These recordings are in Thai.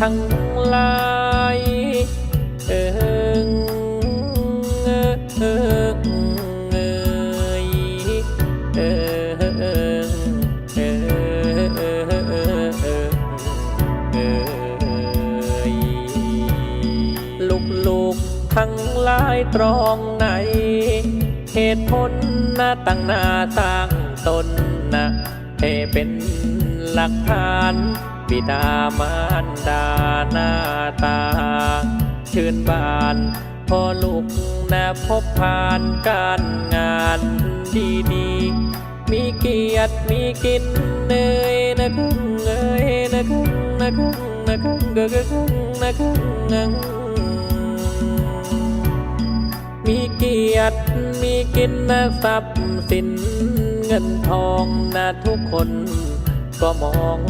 ทั้งหลายเอิงเอิงเอิงเอยเอิงเอิงเอิงเออยลูกลูกทั้งหลายตรองไหน เหตุผลนะตั้งหน้าตั้งตนนะให้เป็นหลักฐาน บิดามารดาหน้าตา ชื่นบานพอลูกนะพบผ่านการงานดีดีมีเกียรติมีกินเนยนะครึ่งเอ้ยนะครึ่งนะครึ่งนะครึ่งกะกะครึ่งนะครึ่งนะมีเกียรติมีกินนะทรัพย์สินเงินทองนะทุกคนก็มอง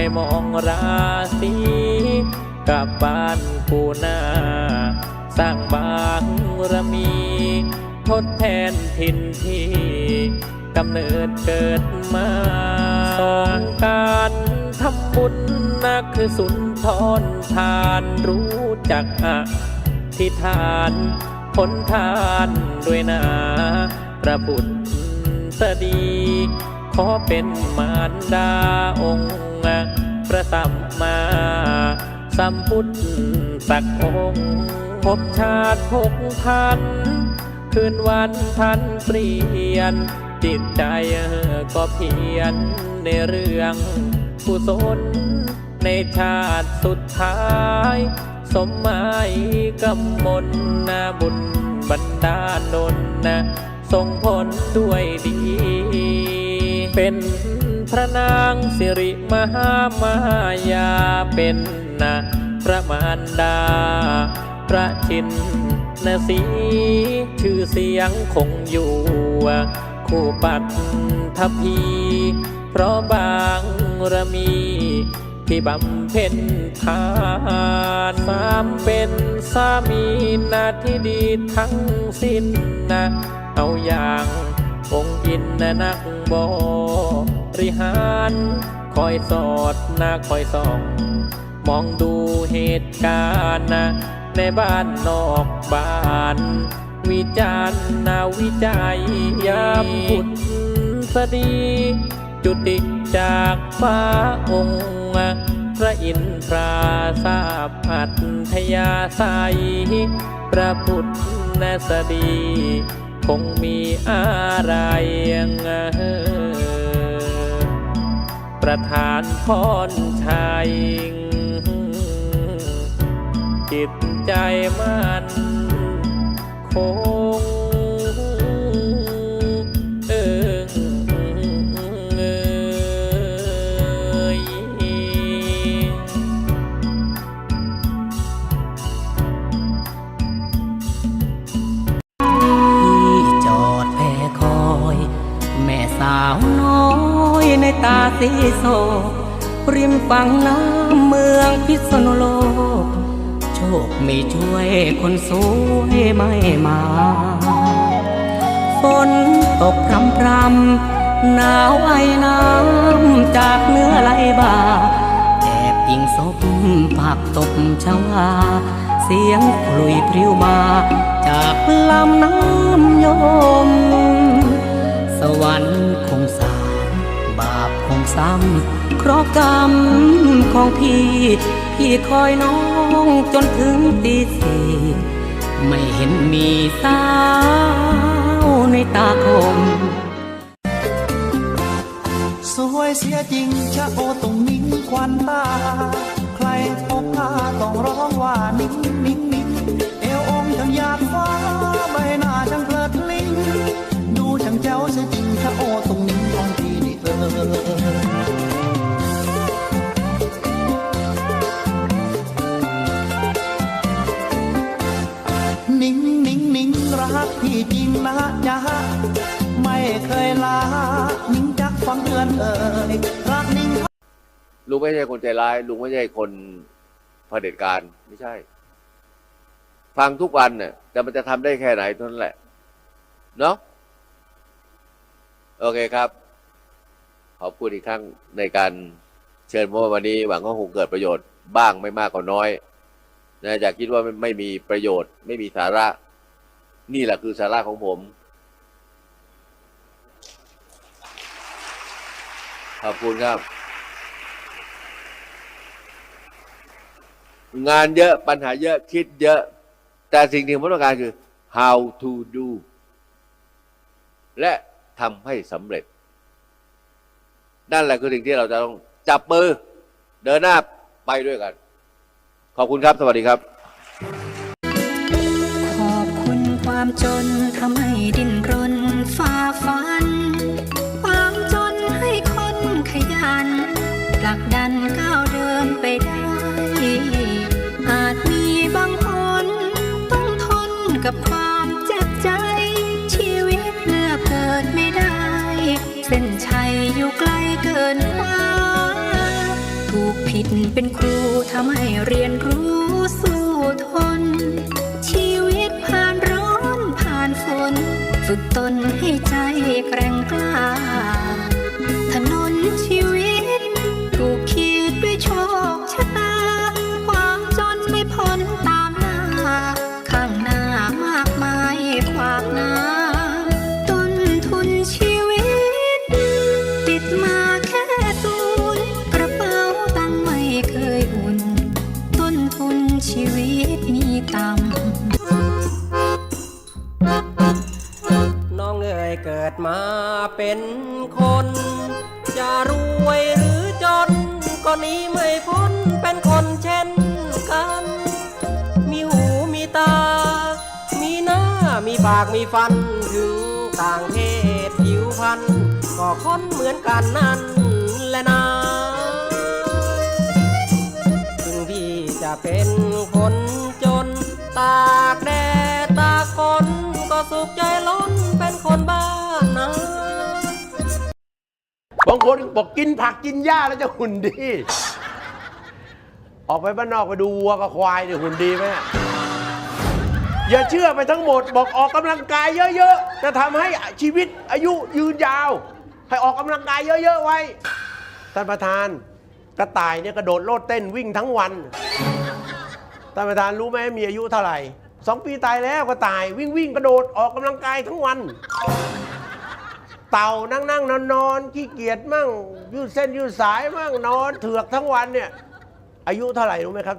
ไม่มองราศีกับบ้านกูนาสร้างบางรมี ทดแทนถิ่นที่กำเนิดเกิดมาสองการทำบุญนะคือสุนทรทานรู้จักอะที่ทานผลทานด้วยนาพระบุตรสดี ขอเป็นมารดาองค์ พระสัมมาสัมพุทธสักองค์พบชาติพกพัน คืนวันพันเปลี่ยน จิตใจก็เพียนในเรื่องกุศลในชาติสุดท้าย สมหมายกำมลนาบุญบันดาลนนนะส่งผลด้วยดี เป็น พระนางสิริมหามายาเป็นนะพระมารดา พระชินนสีชื่อเสียงคงอยู่คู่ปัตทพี เพราะบางระมีที่บำเพ็ญทานสามเป็นสามีนาที่ดีทั้งสิ้นนะ เอาอย่างองค์อินนะนักบ ริหาร คอยสอดนะคอยส่อง มองดูเหตุการณ์นะในบ้านนอกบ้าน วิจารณ์นาวิจัยยามพุทธสดี จุติจากฟ้าองค์พระอินทราทราบอัธยาศัยพระพุทธสดี คงมีอะไรยัง ประธานพรชัย จิตใจมันคงเอิงเอยที่จอดแพคอย แม่สาวน้อย ตาสีโศกริมฝั่งน้ำเมืองพิษณุโลก โชคไม่ช่วยคนสวยไม่มา ฝนตกพรำพรำหนาวไอน้ำจากเนื้อไหลบ่าแอบยิงศพผักตบชวา เสียงกลุยพริ้วมา จากลำน้ำยม สวรรค์คงสาบาปคง ซ้ำ เคราะกรรมของพี่ พี่คอยน้องจนถึงตีสี่ไม่เห็นมีสาวในตาคม สวยเสียจริงชะโอตรงนิ้งควันตา ใครพบ อนเอ่ยรักนิ่งลุงไม่ใช่คนใจร้าย ลุงไม่ใช่คนเผด็จการไม่ใช่ ฟังทุกวันเนี่ยแต่มันจะทำได้แค่ไหนเท่านั้นแหละ เนาะโอเคครับ ขอบคุณอีกครั้งในการเชิญพราะว่าวันนี้ หวังว่าคงเกิดประโยชน์บ้างไม่มากก็น้อยนะอย่าคิดว่าไมไม่มีประโยชน์ ไม่มีสาระ นี่แหละคือสาระของผม ขอบคุณครับ งานเยอะปัญหาเยอะคิดเยอะ แต่สิ่งที่ผมต้องการคือ how to do และทำให้สำเร็จ นั่นแหละคือสิ่งที่เราจะต้องจับมือ เดินหน้าไปด้วยกัน ขอบคุณครับ สวัสดีครับ ขอบคุณความจนทำให้ดิน เป็นครูทำให้เรียนรู้สู้ทน ชีวิตผ่านร้อนผ่านฝน ฝึกตนให้ใจแกร่งกล้า ชีวิตมีต่ำน้องเอ๋ยเกิดมาเป็นคน จะรวยหรือจน ก็นี้ไม่พ้นเป็นคนเช่นกัน มีหูมีตา มีหน้ามีปากมีฟันถึงต่างเพศผิวพันธุ์ก็คนเหมือนกันนั่นแหละนะ จะเป็นคนจน ตากแดดตากฝนก็สุขใจล้นเป็นคนบ้านนะบางคนบอกกินผักกินหญ้าแล้วจะหุ่นดี ออกไปบ้านนอกไปดูวัวกับควายเนี่ยหุ่นดีไหมอะอย่าเชื่อไปทั้งหมด บอกออกกำลังกายเยอะๆ จะทำให้ชีวิตอายุยืนยาว ให้ออกกำลังกายเยอะๆไว้ท่านประธานกระต่ายเนี่ยกระโดดโลดเต้นวิ่งทั้งวัน ท่านประธานรู้ไหมมีอายุเท่าไหร่สองปีตายแล้วก็ตายวิ่งวิ่งกระโดดออกกำลังกายทั้งวัน เต่านั่งนั่งนอนนอนขี้เกียจมั่งยืดเส้นยืดสายมั่งนอนเถือกทั้งวันเนี่ยอายุเท่าไหร่รู้ไหมครับ